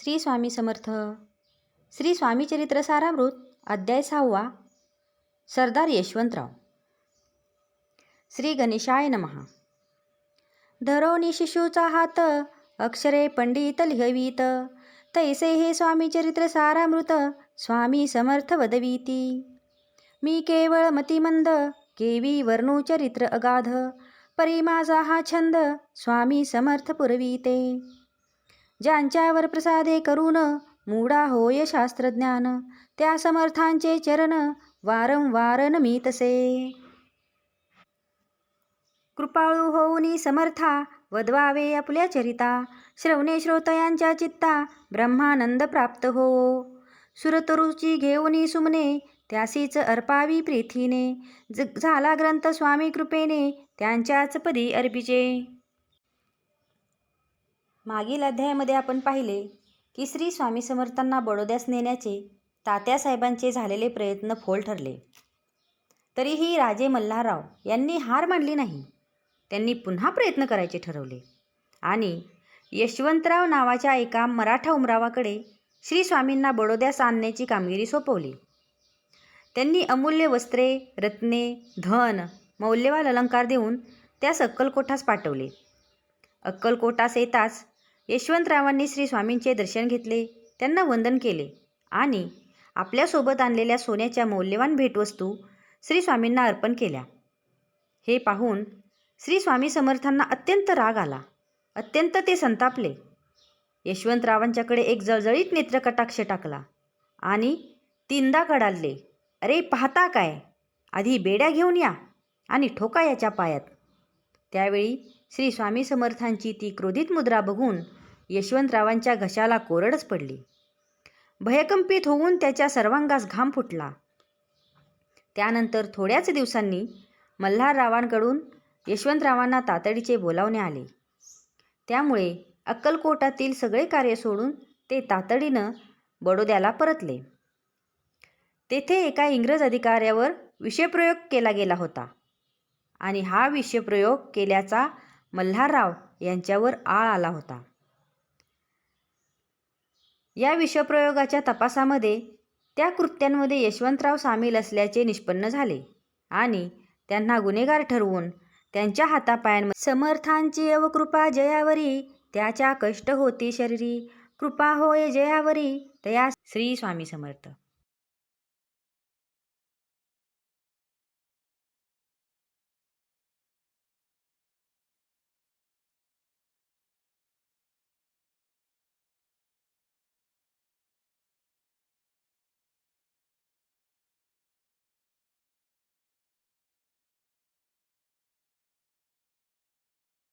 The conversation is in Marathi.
श्री स्वामी समर्थ. श्री स्वामी चरित्र सारामृत अध्याय सहावा सरदार यशवंतराव. श्री गणेशाय नमहा धरोनी शिशूचा हात अक्षरे पंडित लिहवीत. तैसे हे स्वामी चरित्र सारामृत स्वामी समर्थ वदवीती. मी केवळ मतिमंद केवी वर्णू चरित्र अगाध. परी माझा हा छंद स्वामी समर्थ पुरवीते. ज्यांच्यावर प्रसादे करून मूढा होय शास्त्रज्ञान त्या समर्थांचे चरण वारंवार नमी तसे कृपाळू होऊनी समर्था वदवावे आपल्या चरिता श्रवणे श्रोतयांच्या चित्ता ब्रह्मानंद प्राप्त हो. सुरतरुची घेऊनी सुमने त्यासीच अर्पावी प्रीतीने झाला ग्रंथ स्वामी कृपेने त्यांच्याच पदी अर्पिचे. मागील अध्यायामध्ये आपण पाहिले की श्री स्वामी समर्थांना बडोद्यास नेण्याचे तात्यासाहेबांचे झालेले प्रयत्न फोल ठरले. तरीही राजे मल्हारराव यांनी हार मानली नाही. त्यांनी पुन्हा प्रयत्न करायचे ठरवले. आणि यशवंतराव नावाच्या एका मराठा उमरावाकडे श्री स्वामींना बडोद्यास आणण्याची कामगिरी सोपवली. त्यांनी अमूल्य वस्त्रे रत्ने धन मौल्यवान अलंकार देऊन त्यास अक्कलकोठास पाठवले. अक्कलकोटास येताच यशवंतरावांनी श्री स्वामींचे दर्शन घेतले. त्यांना वंदन केले. आणि आपल्यासोबत आणलेल्या सोन्याच्या मौल्यवान भेटवस्तू श्री स्वामींना अर्पण केल्या. हे पाहून श्री स्वामी समर्थांना अत्यंत राग आला. अत्यंत ते संतापले. यशवंतरावांच्याकडे एक जळजळीत नेत्रकटाक्ष टाकला. आणि तीनदा कडालले अरे पाहता काय? आधी बेड्या घेऊन या आणि ठोका याच्या पायात. त्यावेळी श्री स्वामी समर्थांची ती क्रोधित मुद्रा बघून यशवंतरावांच्या घशाला कोरडच पडली. भयकंपित होऊन त्याच्या सर्वांगास घाम फुटला. त्यानंतर थोड्याच दिवसांनी मल्हाररावांकडून यशवंतरावांना तातडीचे बोलावणे आले. त्यामुळे अक्कलकोटातील सगळे कार्य सोडून ते तातडीनं बडोद्याला परतले. तेथे एका इंग्रज अधिकाऱ्यावर विषयप्रयोग केला गेला होता. आणि हा विषप्रयोग केल्याचा मल्हारराव यांच्यावर आळ आला होता. या विषप्रयोगाच्या तपासामध्ये त्या कृत्यांमध्ये यशवंतराव सामील असल्याचे निष्पन्न झाले आणि त्यांना गुन्हेगार ठरवून त्यांच्या हातापायांमध्ये समर्थांची अवकृपा जयावरी त्याच्या कष्ट होती शरीरी कृपा होय जयावरी तया श्री स्वामी समर्थ.